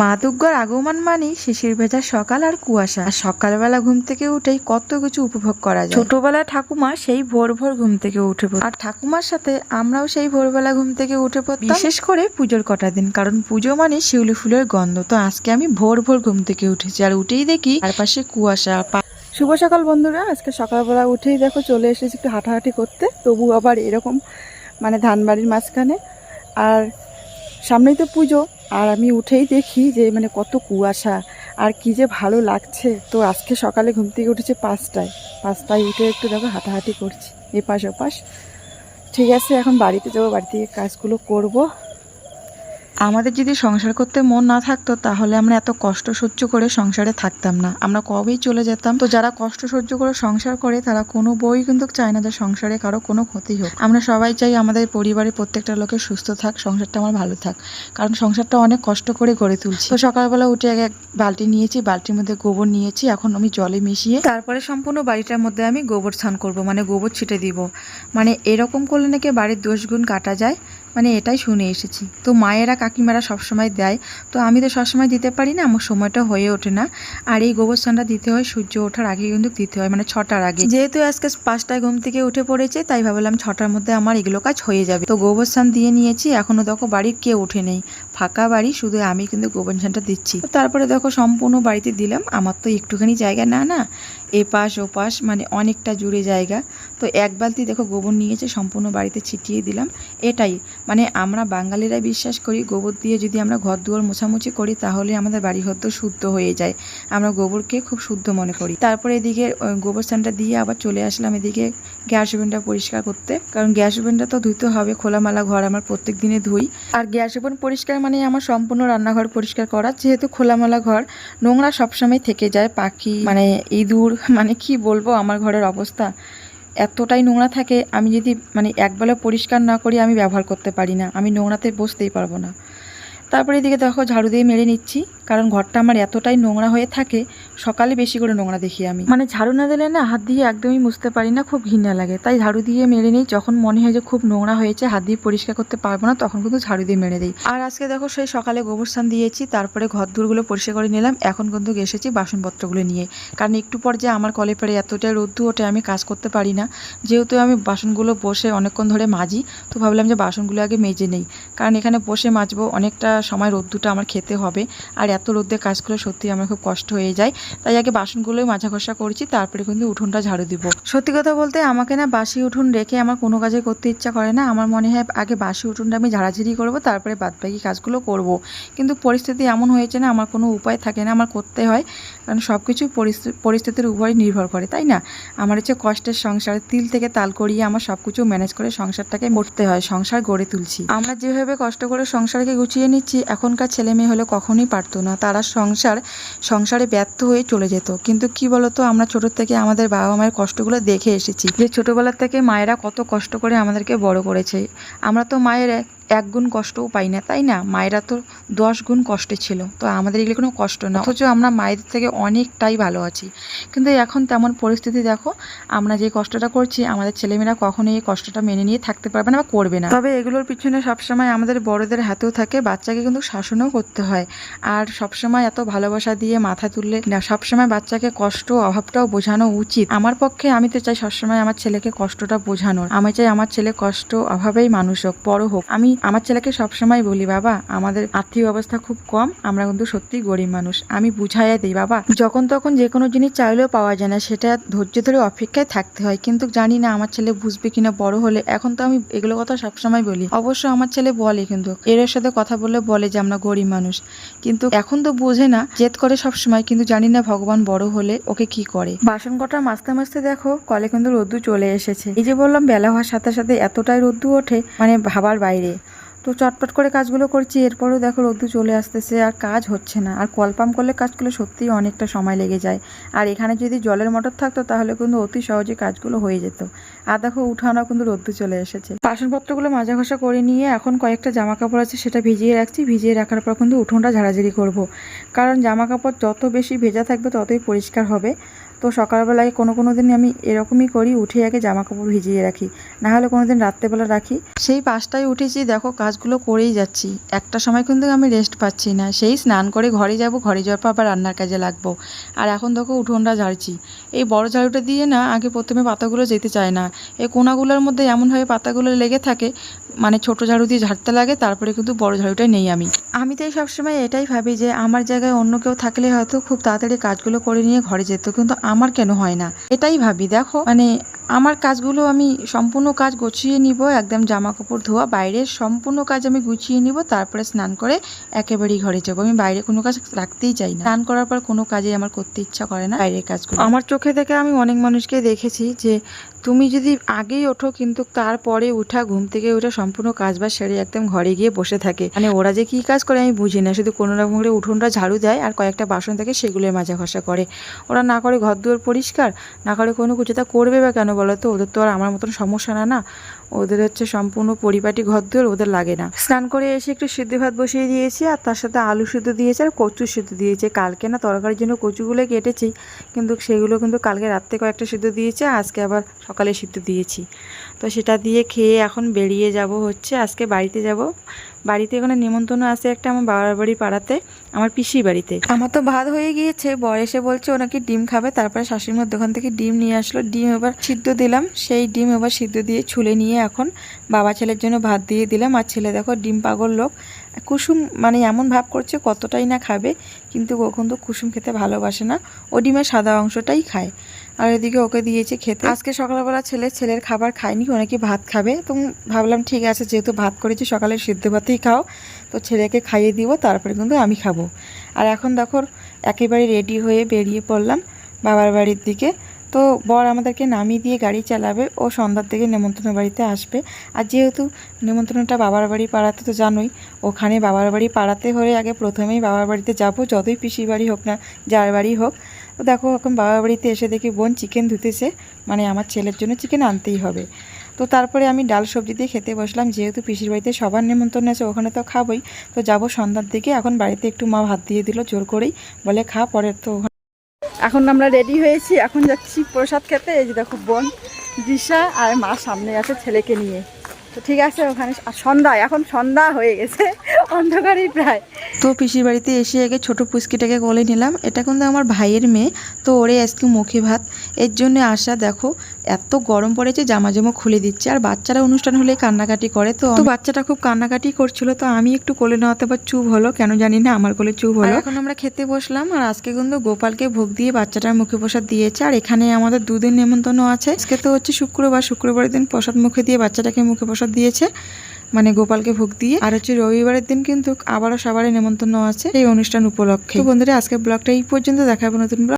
মা দুর্গার আগমন মানেই শিশির ভেজা সকাল আর কুয়াশা। আর সকালবেলা ঘুম থেকে উঠেই কত কিছু উপভোগ করা যায়। ছোটবেলায় ঠাকুমা সেই ভোর ভোর ঘুম থেকে উঠে পড়ত। আর ঠাকুমার সাথে আমরাও সেই ভোরবেলা ঘুম থেকে উঠে পড়তাম। বিশেষ করে পুজোর কটা দিন কারণ পুজো মানে শিউলি ফুলের গন্ধ। তো আজকে আমি ভোর ভোর ঘুম থেকে উঠেছি। আর উঠেই দেখি চারপাশে কুয়াশা শুভ সকাল বন্ধুরা। আজকে সকালবেলা উঠেই দেখো চলে এসেছি একটু হাঁটাহাঁটি করতে। তবু আবার এরকম মানে ধান বাড়ির মাঝখানে। আর সামনেই তো পুজো। আর আমি উঠেই দেখি যে মানে কত কুয়াশা। আর কি যে ভালো লাগছে। তো আজকে সকালে ঘুম থেকে উঠেছে পাঁচটায়। পাঁচটায় উঠে একটু দেখো হাঁটাহাঁটি করছি, এপাশ ওপাশ। ঠিক আছে, এখন বাড়িতে যাব বাড়ি থেকে কাজগুলো করব। আমাদের যদি সংসার করতে মন না থাকতো, তাহলে আমরা এত কষ্ট সহ্য করে সংসারে থাকতাম না। আমরা কবেই চলে যেতাম। তো যারা কষ্ট সহ্য করে সংসার করে, তারা কোনো বই কিন্তু চায় না যে সংসারে কারও কোনো ক্ষতি হোক। আমরা সবাই চাই আমাদের পরিবারের প্রত্যেকটা লোকের সুস্থ থাক, সংসারটা আমার ভালো থাক। কারণ সংসারটা অনেক কষ্ট করে গড়ে তুলছি। তো সকালবেলা উঠে এক বালতি নিয়েছি, বালতির মধ্যে গোবর নিয়েছি, এখন আমি জলে মিশিয়ে তারপরে সম্পূর্ণ বাড়িটার মধ্যে আমি গোবর স্নান করব মানে গোবর ছিটে দিব। মানে এরকম করলে নাকি বাড়ির দোষগুণ কাটা যায়। মানে এটাই শুনে এসেছি। তো মায়েরা কাকিমারা সবসময় দেয়। তো আমি তো সবসময় দিতে পারি না, আমার সময়টা হয়ে ওঠে না। আর এই গোবর স্নানটা দিতে হয়, সূর্য ওঠার আগে কিন্তু দিতে হয় মানে ছটার আগে। যেহেতু আজকে পাঁচটায় ঘুম থেকে উঠে পড়েছে, তাই ভাবলাম ছটার মধ্যে আমার এগুলো কাজ হয়ে যাবে। তো গোবর স্নান দিয়ে নিয়েছি, এখনও দেখো বাড়ির কেউ ওঠে নেই। ফাঁকা বাড়ি, শুধু আমি কিন্তু গোবর স্নানটা দিচ্ছি তারপরে দেখো সম্পূর্ণ বাড়িতে দিলাম, আমার তো একটুখানি জায়গা না না? এপাশ, ওপাশ মানে অনেকটা জুড়ে জায়গা। তো এক বালতি দেখো গোবর নিয়েছে, সম্পূর্ণ বাড়িতে ছিটিয়ে দিলাম। এটাই মানে আমরা বাঙালিরা বিশ্বাস করি, গোবর দিয়ে যদি আমরা ঘর দুয়ার মোছামুছি করি, তাহলে আমাদের বাড়ি ঘর তো শুদ্ধ হয়ে যায়। আমরা গোবরকে খুব শুদ্ধ মনে করি। তারপরে এদিকে গোবর স্থানটা দিয়ে আবার চলে আসলাম এদিকে গ্যাস ওভেনটা পরিষ্কার করতে। কারণ গ্যাস ওভেনটা তো ধুইতে হবে, খোলামেলা ঘর আমার প্রত্যেক দিনে ধুই। আর গ্যাস ওভেন পরিষ্কার মানে আমার সম্পূর্ণ রান্নাঘর পরিষ্কার করা, যেহেতু খোলামেলা ঘর, নোংরা সবসময় থেকে যায়, পাখি মানে ইঁদুর মানে কি বলব আমার ঘরের অবস্থা। এতটাই নোংরা থাকে, আমি যদি মানে একবেলা পরিষ্কার না করি, আমি ব্যবহার করতে পারি না। আমি নোংরাতে বসতেই পারব না। তারপরে এদিকে দেখো ঝাড়ু দিয়ে মেরে নিচ্ছি, কারণ ঘরটা আমার এতটাই নোংরা হয়ে থাকে, সকালে বেশি করে নোংরা দেখি আমি। মানে ঝাড়ু না দিলে না হাত দিয়ে একদমই মুছতে পারি না, খুব ঘৃণা লাগে। তাই ঝাড়ু দিয়ে মেরে নিই, যখন মনে হয় যে খুব নোংরা হয়েছে, হাত দিয়ে পরিষ্কার করতে পারব না, তখন কিন্তু ঝাড়ু দিয়ে মেরে দিই। আর আজকে দেখো সেই সকালে গোবর স্নান দিয়েছি, তারপরে ঘর দূরগুলো পরিষ্কার করে নিলাম, এখন কিন্তু এসেছি বাসনপত্রগুলো নিয়ে। কারণ একটু পর যে আমার কলে পরে এতটাই রোদ্দু ওঠে, আমি কাজ করতে পারি না। যেহেতু আমি বাসনগুলো বসে অনেকক্ষণ ধরে মাজি, তো ভাবলাম যে বাসনগুলো আগে মেজে নেই। কারণ এখানে বসে মাজবো অনেকটা সময় রোদ্দুটা আমার খেতে হবে। আর এত রোদ্দে কাজ করলে সত্যি আমার খুব কষ্ট হয়ে যায়। তাই আগে বাসনগুলোই মাজা ঘষা করছি, তারপরে কিন্তু উঠোনটা ঝাড়ু দিব। সত্যি কথা বলতে আমাকে না বাসি উঠোন রেখে আমার কোনো কাজে করতে ইচ্ছা করে না। আমার মনে হয় আগে বাসি উঠোনটা আমি ঝাড়াঝাড়ি করব, তারপরে বাদবাকি কাজগুলো করব। কিন্তু পরিস্থিতি এমন হয়েছে না, আমার কোনো উপায় থাকে না, আমার করতে হয়। কারণ সব কিছু পরিস্থিতির উপরে নির্ভর করে, তাই না? আমার হচ্ছে কষ্টের সংসার তিল থেকে তাল করিয়ে আমার সব কিছু ম্যানেজ করে সংসারটাকে করতে হয়, সংসার গড়ে তুলছি। আমরা যেভাবে কষ্ট করে সংসারকে গুছিয়ে নিচ্ছি, এখনকার ছেলে মেয়ে হলে কখনোই পারতো না। তারা সংসার, সংসারে ব্যর্থ হয়ে চলে যেত। কিন্তু কি বলতো, আমরা ছোটোর থেকে আমাদের বাবা মায়ের কষ্টগুলো দেখে এসেছি। যে ছোটবেলার থেকে মায়েরা কত কষ্ট করে আমাদেরকে বড় করেছে। আমরা তো মায়ের এক- গুণ কষ্টও পাই না, তাই না? মায়েরা তো দশ গুণ কষ্টে ছিল, তো আমাদের এগুলো কোনো কষ্ট না। অথচ আমরা মায়েদের থেকে অনেকটাই ভালো আছি। কিন্তু এখন তেমন পরিস্থিতি দেখো, আমরা যে কষ্টটা করছি, আমাদের ছেলেমেয়েরা কখনোই এই কষ্টটা মেনে নিয়ে থাকতে পারবে না বা করবে না। তবে এগুলোর পিছনে সবসময় আমাদের বড়দের হাতেও থাকে, বাচ্চাকে কিন্তু শাসনও করতে হয়। আর সবসময় এত ভালোবাসা দিয়ে মাথা তুললে না, সবসময় বাচ্চাকে কষ্ট, অভাবটাও বোঝানো উচিত। আমার পক্ষে আমি তো চাই সবসময় আমার ছেলেকে কষ্টটা বোঝানোর। আমি চাই আমার ছেলে কষ্ট, অভাবেই মানুষ হোক, বড় হোক। আমি আমার ছেলেকে সবসময় বলি, বাবা, আমাদের আর্থিক অবস্থা খুব কম, আমরা কিন্তু সত্যি গরিব মানুষ। আমি বুঝাইয়া দিই, বাবা। যখন তখন যে কোনো জিনিস চাইলেও পাওয়া যায় না, সেটা ধৈর্য ধরে অপেক্ষায় থাকতে হয়। কিন্তু জানি না আমার ছেলে বুঝবে কিনা বড় হলে। এখন তো আমি এগুলো কথা সবসময় বলি। অবশ্য আমার ছেলে বলে কিন্তু। এর সাথে কথা বলে বলে যে, আমরা গরিব মানুষ। কিন্তু এখন তো বোঝে না, জেদ করে সবসময়। কিন্তু জানি না ভগবান বড় হলে ওকে কি করে। বাসন কটা মাজতে মাজতে দেখো, কলে কিন্তু রোদ্দু চলে এসেছে। এই যে বললাম, বেলা হওয়ার সাথে সাথে এতটাই রোদ্দু ওঠে মানে ভাবার বাইরে। তো চটপট করে কাজগুলো করছি, এরপরেও দেখো রোদ্দু চলে আসতেছে আর কাজ হচ্ছে না। আর কল পাম্প করলে কাজগুলো সত্যিই অনেকটা সময় লেগে যায়। আর এখানে যদি জলের মোটর থাকতো তাহলে কিন্তু অতি সহজে কাজগুলো হয়ে যেত। আর দেখো উঠানো কিন্তু রোদ্দু চলে এসেছে। বাসনপত্রগুলো মাজা ঘষা করে নিয়ে এখন কয়েকটা জামা কাপড় আছে সেটা ভিজিয়ে রাখছি। ভিজিয়ে রাখার পর কিন্তু উঠোনটা ঝাড়াঝাড়ি করব। কারণ জামা কাপড় যত বেশি ভেজা থাকবে ততই পরিষ্কার হবে। তো সকালবেলায় কোনো কোনো দিন আমি এরকমই করি উঠে আগে জামা কাপড় ভিজিয়ে রাখি। না হলে কোনো দিন রাত্রেবেলা রাখি। সেই পাঁচটায় উঠেছি দেখো কাজগুলো করেই যাচ্ছি। একটা সময় কিন্তু আমি রেস্ট পাচ্ছি না। সেই স্নান করে ঘরে যাব ঘরে যাওয়ার পর আবার রান্নার কাজে লাগবো। আর এখন দেখো উঠোনটা ঝাড়ছি। এই বড় ঝাড়ুটা দিয়ে না আগে প্রথমে পাতাগুলো যেতে চায় না। এই কোনাগুলোর মধ্যে এমনভাবে পাতাগুলো লেগে থাকে মানে ছোট ঝাড়ু দিয়ে ঝাড়তে লাগে তারপরে কিন্তু বড় ঝাড়ুটাই নেই আমি। আমি তাই সবসময় এটাই ভাবি যে আমার জায়গায় অন্য কেউ থাকলে হয়তো খুব তাড়াতাড়ি কাজগুলো করে নিয়ে ঘরে যেত। কিন্তু আমার কেন হয় না? এটাই ভাবি দেখো। মানে আমার কাজগুলো আমি সম্পূর্ণ কাজ গুছিয়ে নিব, একদম জামা কাপড় ধোয়া বাইরের সম্পূর্ণ কাজ আমি গুছিয়ে নিব, তারপরে স্নান করে একেবারেই ঘরে যাব। আমি বাইরে কোনো কাজ রাখতেই চাই না। স্নান করার পর কোনো কাজে আমার করতে ইচ্ছা করে না, বাইরের কাজগুলো। আমার চোখে থেকে আমি অনেক মানুষকে দেখেছি যে, তুমি যদি আগেই ওঠো কিন্তু তারপরে উঠা, ঘুম থেকে উঠে সম্পূর্ণ কাজ বাজ সেরে একদম ঘরে গিয়ে বসে থাকে। মানে ওরা যে কি কাজ করে আমি বুঝি না। শুধু কোনো রকম করে উঠোনটা ঝাড়ু দেয় আর কয়েকটা বাসন থাকে সেগুলোর মাজা ঘষা করে। ওরা না করে ঘর দুয়ার পরিষ্কার, না করে কোনো কিছু তা করবে বা কেন বলো তো? ওদের তো আর আমার মতন সমস্যা না না? ওদের হচ্ছে সম্পূর্ণ পরিপাটি ঘর দুয়ার ওদের লাগে না। স্নান করে এসে একটু সিদ্ধ ভাত বসিয়ে দিয়েছি আর তার সাথে আলু সিদ্ধ দিয়েছে আর কচু সিদ্ধ দিয়েছে। কালকে না তরকারির জন্য কচুগুলো কেটেছি, কিন্তু সেগুলো কিন্তু কালকে রাত্রে কয়েকটা সিদ্ধ দিয়েছে আজকে আবার সকালে সিদ্ধ দিয়েছি। তো সেটা দিয়ে খেয়ে এখন বেরিয়ে যাব হচ্ছে, আজকে বাড়িতে যাব। বাড়িতে এখানে নিমন্ত্রণ আছে একটা আমার বাবার বাড়ি পাড়াতে, আমার পিসি বাড়িতে। আমার তো ভাত হয়ে গিয়েছে, বর এসে বলছে ও নাকি ডিম খাবে, তারপরে শাশুড়ি শাশুড়িমার দোকান থেকে ডিম নিয়ে আসলো, ডিম এবার সিদ্ধ দিলাম, সেই ডিম এবার সিদ্ধ দিয়ে ছুলে নিয়ে এখন বাবা ছেলের জন্য ভাত দিয়ে দিলাম। আর ছেলে দেখো ডিম পাগল লোক। কুসুম মানে এমন ভাব করছে কতটাই না খাবে, কিন্তু ও কিন্তু কুসুম খেতে ভালোবাসে না। ও ডিমের সাদা অংশটাই খায়। আর এদিকে ওকে দিয়েছে খেতে। আজকে সকালবেলা ছেলে ছেলের খাবার খায়নি, ও নাকি ভাত খাবে। তো ভাবলাম ঠিক আছে, যেহেতু ভাত করেছি, সকালে সিদ্ধ ভাতেই খাও। তো ছেলেকে খাইয়ে দিব, তারপরে কিন্তু আমি খাব। আর এখন দেখো, একেবারে রেডি হয়ে বেরিয়ে পড়লাম বাবার বাড়ির দিকে। তো বর আমাদেরকে নামিয়ে দিয়ে গাড়ি চালাবে। ও সন্ধ্যার দিকে নেমন্ত্রণ বাড়িতে আসবে। আর যেহেতু নেমন্ত্রণটা বাবার বাড়ি পাড়াতে তো জানোই, ওখানে বাবার বাড়ি পাড়াতে হলে আগে প্রথমেই বাবার বাড়িতে যাব, যতই পিসি বাড়ি হোক না, যার বাড়ি হোক। তো দেখো, এখন বাবার বাড়িতে এসে দেখি বোন চিকেন ধুতেছে মানে আমার ছেলের জন্য চিকেন আনতেই হবে। তো তারপরে আমি ডাল সবজি দিয়ে খেতে বসলাম, যেহেতু পিসির বাড়িতে সবার নেমন্তন্ন আছে, ওখানে তো খাবই। তো যাব সন্ধ্যার দিকে, এখন বাড়িতে একটু মা ভাত দিয়ে দিল, জোর করেই। বলে খা, পরের তো এখন আমরা রেডি হয়েছি, এখন যাচ্ছি প্রসাদ খেতে। এই যে দেখো বোন, দিশা আর মা সামনে আছে ছেলেকে নিয়ে। তো ঠিক আছে ওখানে সন্ধ্যা এখন সন্ধ্যা হয়ে গেছে অন্ধকারই প্রায়। তো পিসির বাড়িতে এসে আগে ছোট পুচকিটাকে কোলে নিলাম। এটা কিন্তু আমার ভাইয়ের মেয়ে তো ওরে আজকে মুখে ভাত। এর জন্য আসা দেখো এত গরম পড়েছে জামা জামা খুলে দিচ্ছে। আর বাচ্চারা অনুষ্ঠান হলে কান্নাকাটি করে তো তো বাচ্চাটা খুব কান্নাকাটি করছিল তো আমি একটু কোলে নেওয়াতে আবার চুপ হলো। কেন জানি না আমার কোলে চুপ হলো। এখন আমরা খেতে বসলাম আর আজকে কিন্তু গোপালকে ভোগ দিয়ে বাচ্চাটার মুখে প্রসাদ দিয়েছে। আর এখানে আমাদের দুদিন নেমন্তন্ন আছে। আজকে তো হচ্ছে শুক্রবার শুক্রবারের দিন প্রসাদ মুখে দিয়ে বাচ্চাটাকে মুখে প্রসাদ দিয়েছে মানে গোপালকে ভোগ দিয়ে। আর হচ্ছে রবিবারের দিন কিন্তু আবারও সবারই নেমন্তন্ন আছে এই অনুষ্ঠান উপলক্ষে। বন্ধুরা আজকে ব্লগটা এই পর্যন্ত। দেখাবো নতুন ব্লগ